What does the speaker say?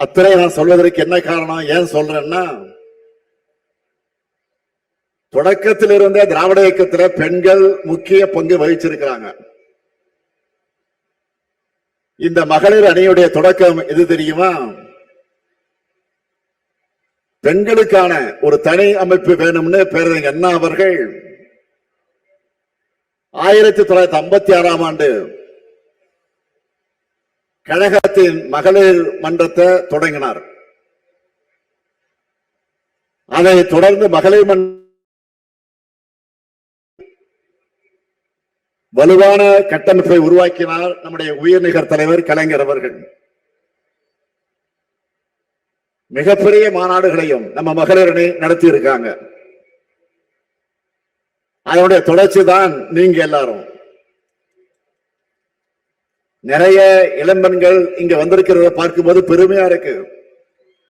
அத்தனை நான் சொல்வதற்கு என்ன காரணம்? ஏன் சொல்றேன்னா தொடக்கத்தில் இருந்த திராவிட இயக்கத்துல பெண்கள் முக்கிய பங்கு வகிச்சிருக்கிறாங்க. இந்த மகளிர் அணியுடைய தொடக்கம் எது தெரியுமா? பெண்களுக்கான ஒரு தனி அமைப்பு வேணும்னு பேரறிஞர் அண்ணா அவர்கள் ஆயிரத்தி தொள்ளாயிரத்தி ஐம்பத்தி ஆறாம் ஆண்டு கழகத்தின் மகளிர் மன்றத்தை தொடங்கினார். அதை தொடர்ந்து மகளிர் மன்ற வலுவான கட்டமைப்பை உருவாக்கினார் நம்முடைய உயர்நிகர் தலைவர் கலைஞர் அவர்கள். மிகப்பெரிய மாநாடுகளையும் நம்ம மகளிரணி நடத்தி இருக்காங்க அதனுடைய தொடர்ச்சி தான் நீங்க எல்லாரும். நிறைய இளம்பெண்கள் இங்க வந்திருக்கிறத பார்க்கும்போது பெருமையா இருக்கு.